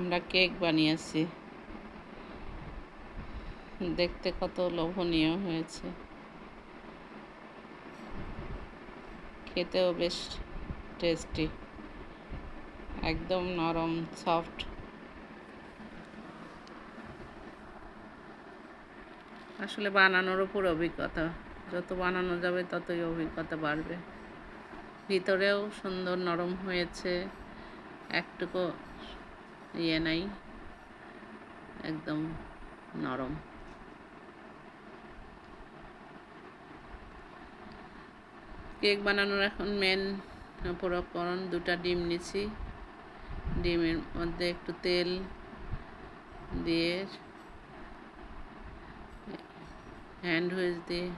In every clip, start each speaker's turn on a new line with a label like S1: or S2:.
S1: আমরা কেক বানিয়েছি। দেখতে কত লোভনীয় হয়েছে। খেতেও বেশ টেস্টি একদম নরম সফট আসলে বানানোর উপর অভিজ্ঞতা। যত বানানো যাবে ততই অভিজ্ঞতা বাড়বে। ভিতরেও সুন্দর নরম হয়েছে। একটুকু ইয়ে নাই একদম নরম কেক বানানোর এখন মেন উপকরণ দুটা ডিম নিছি। ডিমের মধ্যে একটু তেল দিয়ে হ্যান্ড হুইচ দিয়ে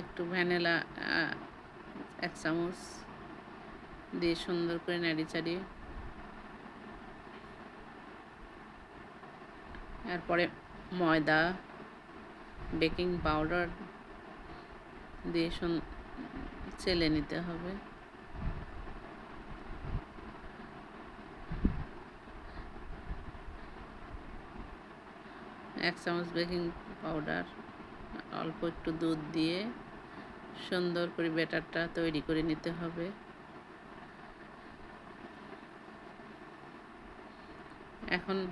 S1: একটু ভ্যানিলা এক চামচ দিয়ে সুন্দর করে নাড়ি চাড়িয়ে। এরপরে ময়দা, বেকিং পাউডার দিয়ে চেলে নিতে হবে। এক চামচ বেকিং পাউডার, অল্প একটু দুধ দিয়ে সুন্দর করে ব্যাটারটা তৈরি করে নিতে হবে। এখন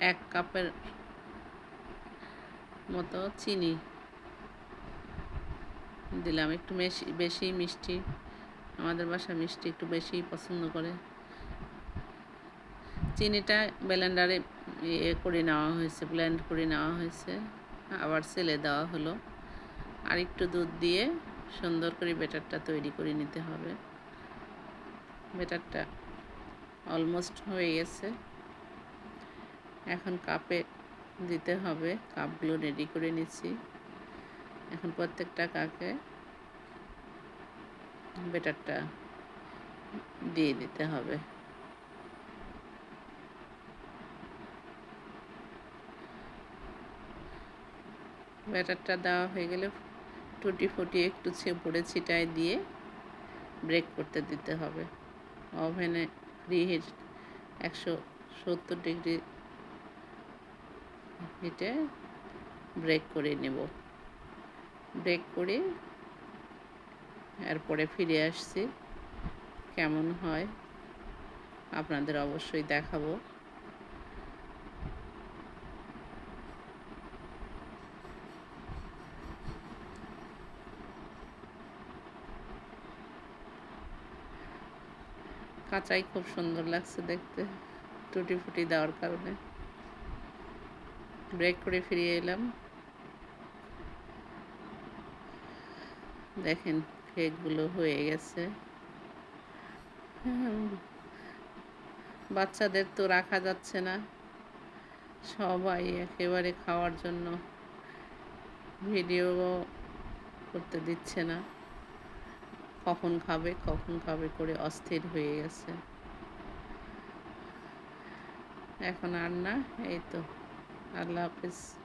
S1: এক কাপের মতো চিনি দিলাম। একটু বেশি বেশি মিষ্টি, আমাদের বাসা মিষ্টি একটু বেশি পছন্দ করে। চিনিটা ব্লেন্ডারে ইয়ে করে নেওয়া হয়েছে, ব্লেন্ড করে নেওয়া হয়েছে। আবার সেলে দেওয়া হলো। আর একটু দুধ দিয়ে সুন্দর করে বেটারটা তৈরি করে নিতে হবে। বেটারটা অলমোস্ট হয়ে গেছে। এখন কাপে দিতে হবে। কাপগুলো রেডি করে নিচ্ছি। এখন প্রত্যেকটা কাকে বেটারটা দিয়ে দিতে হবে। ব্যাটারটা দেওয়া হয়ে গেলে টুটি ফুটি একটু ছেপড়ে ছিটায় দিয়ে ব্রেক করতে দিতে হবে। ওভেনে প্রিহিট একশো সত্তর ডিগ্রি হিটে ব্রেক করে নেব। ব্রেক করে এরপরে ফিরে আসছি। কেমন হয়? আপনাদের অবশ্যই দেখাবো। কাঁচাই খুব সুন্দর লাগছে দেখতে, টুটি ফুটি দেওয়ার কারণে। ব্রেক করে ফিরিয়ে এলাম। দেখেন, কেকগুলো হয়ে গেছে। বাচ্চাদের তো রাখা যাচ্ছে না। সবাই একেবারে খাওয়ার জন্য ভিডিও করতে দিচ্ছে না। কখন খাবে কখন খাবে করে অস্থির হয়ে গেছে। এখন আর না, এই তো। আল্লাহ হাফিজ।